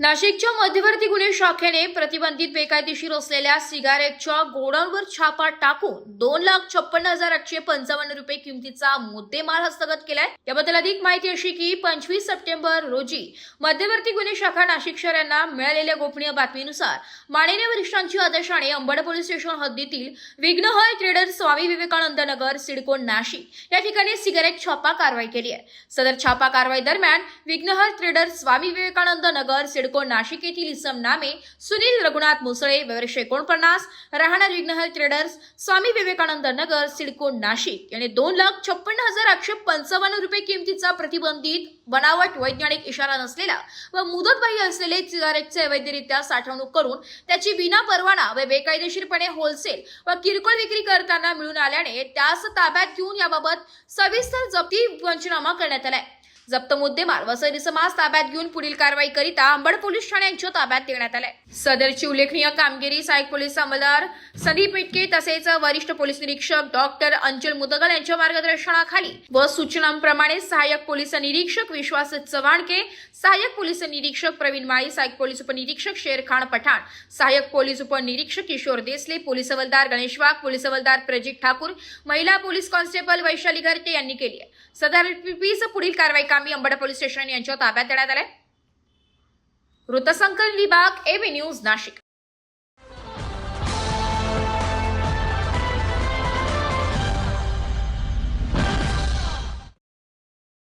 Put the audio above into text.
नाशिकच्या मध्यवर्ती गुन्हे शाखेने प्रतिबंधित बेकायदेशीर असलेल्या सिगारेटच्या गोडाऊनवर छापा टाकून दोन लाख छप्पन्न हजार आठशे पंचावन्न रुपये किमतीचा मुद्देमाल हस्तगत केलाय. याबद्दल अधिक माहिती अशी की पंचवीस सप्टेंबर रोजी मध्यवर्ती गुन्हे शाखा नाशिक शहर यांना मिळालेल्या गोपनीय बातमीनुसार माननीय वरिष्ठांची आदेशाने अंबड पोलीस स्टेशन हद्दीतील विघ्नहर ट्रेडर स्वामी विवेकानंद नगर सिडको नाशिक या ठिकाणी सिगारेट छापा कारवाई केली आहे. सदर छापा कारवाई दरम्यान विघ्नहर ट्रेडर स्वामी विवेकानंद नगर सिडको नाशिक येथील इसम नामे सुनील रघुनाथ मुसळे वर्ष एकोणपन्नास राहणार विघ्नहर ट्रेडर्स स्वामी विवेकानंद नगर सिडको नाशिक. याने दोन लाख छप्पन्न हजार आठशे पंचावन्न रुपये किमतीचा प्रतिबंधित बनावट वैज्ञानिक इशारा नसलेला व मुदतबाह्य असलेले सिगारेटचे अवैधरित्या साठवणूक करून त्याची विना परवाना व बेकायदेशीरपणे होलसेल व किरकोळ विक्री करताना मिळून आल्याने त्यास ताब्यात घेऊन याबाबत सविस्तर जप्ती पंचनामा करण्यात आलाय. जप्त मुद्देमाल व समाज ताब्यात घेऊन पुढील कारवाई करिता अंबड पोलीस ठाण्यांच्या ताब्यात देण्यात आलाय. सदरची उल्लेखनीय कामगिरी सहाय्यक पोलीस अंमलदार संदीप इटके तसेच वरिष्ठ पोलीस निरीक्षक डॉक्टर अंचल मुदगल यांच्या मार्गदर्शनाखाली व सूचनांप्रमाणे सहाय्यक पोलीस निरीक्षक विश्वास चव्हाणके सहाय्यक पोलीस निरीक्षक प्रवीण माळी सहाय्यक पोलीस उपनिरीक्षक शेरखान पठाण सहाय्यक पोलीस उपनिरीक्षक किशोर देसले पोलीस हवलदार गणेश वाघ पोलीस हवलदार प्रजित ठाकूर महिला पोलीस कॉन्स्टेबल वैशाली घरटे यांनी केली आहे. सदर पुढील कारवाई कामी अंबड पोलीस स्टेशन यांच्या ताब्यात देण्यात आले वृत्तसंकलन विभाग एबी न्यूज नाशिक.